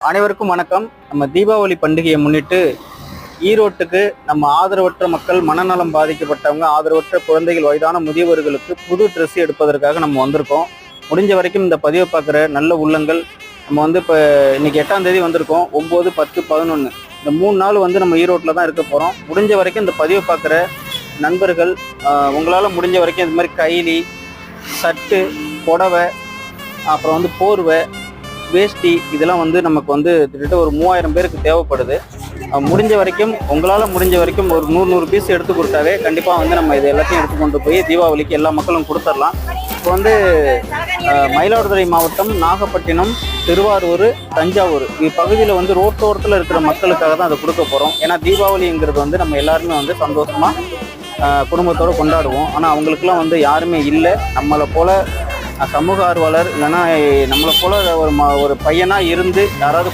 அனைவருக்கும் வணக்கம். நம்ம தீபாவளி பண்டிகையை முன்னிட்டு ஈரோட்டுக்கு நம்ம ஆதரவற்ற மக்கள் மனநலம் பாதிக்கப்பட்டவங்க ஆதரவற்ற குழந்தைகள் வயதான முதியவர்களுக்கு புது ட்ரெஸ் எடுப்பதற்காக நம்ம வந்திருக்கோம். முடிஞ்ச வரைக்கும் இந்த பதிவை பார்க்குற நல்ல உள்ளங்கள் நம்ம வந்து இப்போ இன்னைக்கு எட்டாம் தேதி வந்திருக்கோம். ஒம்பது பத்து பதினொன்று இந்த மூணு நாள் வந்து நம்ம ஈரோட்டில் தான் இருக்க போகிறோம் முடிஞ்ச வரைக்கும் இந்த பதிவை பார்க்குற நண்பர்கள் உங்களால் முடிஞ்ச வரைக்கும் இது மாதிரி கைலி சட்டு புடவை அப்புறம் வந்து போர்வை வேஷ்டி இதெல்லாம் வந்து நமக்கு வந்து கிட்டத்தட்ட ஒரு மூவாயிரம் பேருக்கு தேவைப்படுது. முடிஞ்ச வரைக்கும் உங்களால் முடிஞ்ச வரைக்கும் ஒரு நூறு நூறு பீஸ் எடுத்து கொடுத்தாவே கண்டிப்பாக வந்து நம்ம இது எல்லாத்தையும் எடுத்து கொண்டு போய் தீபாவளிக்கு எல்லா மக்களும் கொடுத்துடலாம். இப்போ வந்து மயிலாடுதுறை மாவட்டம் நாகப்பட்டினம் திருவாரூர் தஞ்சாவூர் இப்பகுதியில் வந்து ரோட்டோரத்தில் இருக்கிற மக்களுக்காக தான் அதை கொடுக்க போகிறோம் ஏன்னா தீபாவளிங்கிறது வந்து நம்ம எல்லாருமே வந்து சந்தோஷமாக குடும்பத்தோடு கொண்டாடுவோம். ஆனால் அவங்களுக்குலாம் வந்து யாருமே இல்லை. நம்மளை போல் சமூக ஆர்வலர் இல்லைன்னா நம்மளை போல ஒரு ம ஒரு பையனாக இருந்து யாராவது